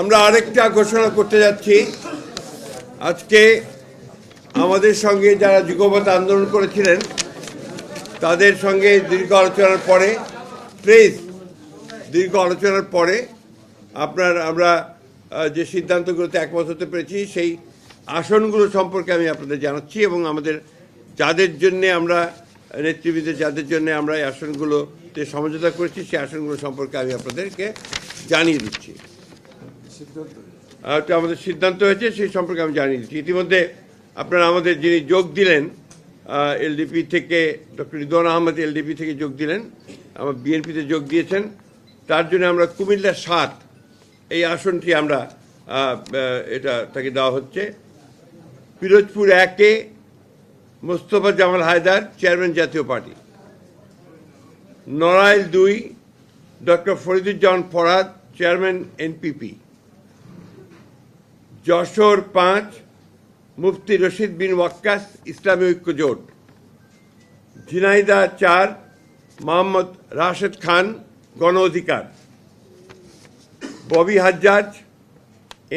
আমরা আরেকটা ঘোষণা করতে যাচ্ছি। আজকে আমাদের সঙ্গে যারা যুগপথ আন্দোলন করেছিলেন, তাদের সঙ্গে দীর্ঘ আলোচনার পরে, প্লিজ, দীর্ঘ আলোচনার পরে আপনার, আমরা যে সিদ্ধান্তগুলোতে একমত হতে পেরেছি, সেই আসনগুলো সম্পর্কে আমি আপনাদের জানাচ্ছি এবং আমাদের যাদের জন্য আমরা, নেতৃবৃন্দের যাদের জন্য আমরা এই আসনগুলোতে সমঝোতা করেছি, সেই আসনগুলো সম্পর্কে আমি আপনাদেরকে জানিয়ে দিচ্ছি। এটা আমাদের সিদ্ধান্ত হয়েছে, সেই সম্পর্কে আমি জানিয়ে দিচ্ছি ইতিমধ্যে আপনারা আমাদের যিনি যোগ দিলেন এলডিপি থেকে ডক্টর রিদওয়ান আহমেদ এলডিপি থেকে যোগ দিলেন, আমার বিএনপিতে যোগ দিয়েছেন। তার জন্য আমরা কুমিল্লা সাত, এই আসনটি আমরা এটা তাকে দেওয়া হচ্ছে। Pirojpur AK Mostafa Jamal Haider, chairman Jatiya party. Narail দুই, doctor Fariduzzaman Farhad, chairman NPP. Jessore পাঁচ, মুফতি রশিদ বিন ওয়াক্কাস, ইসলামী ঐক্য জোট। ঝিনাইদা চার, মোহাম্মদ রাশেদ খান, গণ অধিকার। ববি হাজ্জাজ,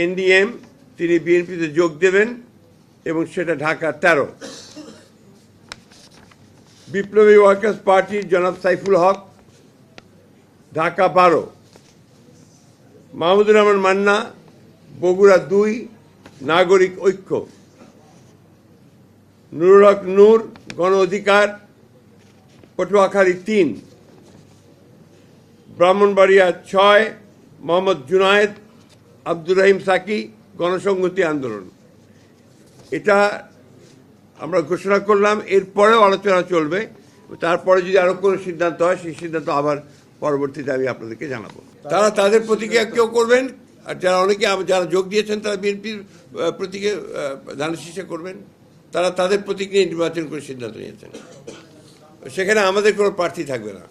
এনডিএম, তিনি বিএনপিতে যোগ দেবেন এবং সেটা ঢাকা তেরো। বিপ্লবী ওয়ার্কার্স পার্টির জনাব সাইফুল হক, ঢাকা বারো। মাহমুদুর রহমান মান্না বগুড়া দুই, নাগরিক ঐক্য। নুরুল নূর, গণ অধিকার, পটুয়াখালী তিন। ব্রাহ্মণবাড়িয়া ছয়, মোহাম্মদ জুনায়েদ, আব্দুর রহিম সাকি, গণসংহতি আন্দোলন। এটা আমরা ঘোষণা করলাম এরপরেও আলোচনা চলবে। তারপরে যদি আরও কোনো সিদ্ধান্ত হয়, সেই সিদ্ধান্ত আবার পরবর্তীতে আমি আপনাদেরকে জানাব। তারা তাদের প্রতিক্রিয়া কেউ করবেন? আর যারা অনেকে যারা যোগ দিয়েছেন তারা বিএনপির প্রতীকে ধানের শীষে করবেন। তারা তাদের প্রতীক নিয়ে নির্বাচন করে সিদ্ধান্ত নিয়েছেন। সেখানে আমাদের কোনো প্রার্থী থাকবে না।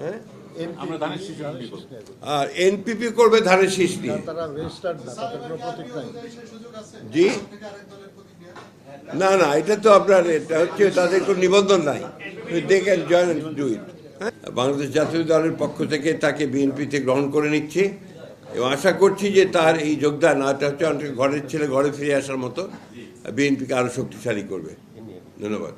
হ্যাঁ? আর এনপিপি করবে ধানের শীষ নিয়ে। জি? না না এটা তো আপনার এটা হচ্ছে তাদের কোনো নিবন্ধন নাই। They can join do it Bangladesh জাতীয় দলের পক্ষ থেকে তাকে বিএনপিতে গ্রহণ করে নিচ্ছি। এবং আশা করছি যে তার এই যোগদান এটা হচ্ছে ঘরের ছেলে ঘরে ফিরে আসার মতো, বিএনপিকে আরও শক্তিশালী করবে। ধন্যবাদ।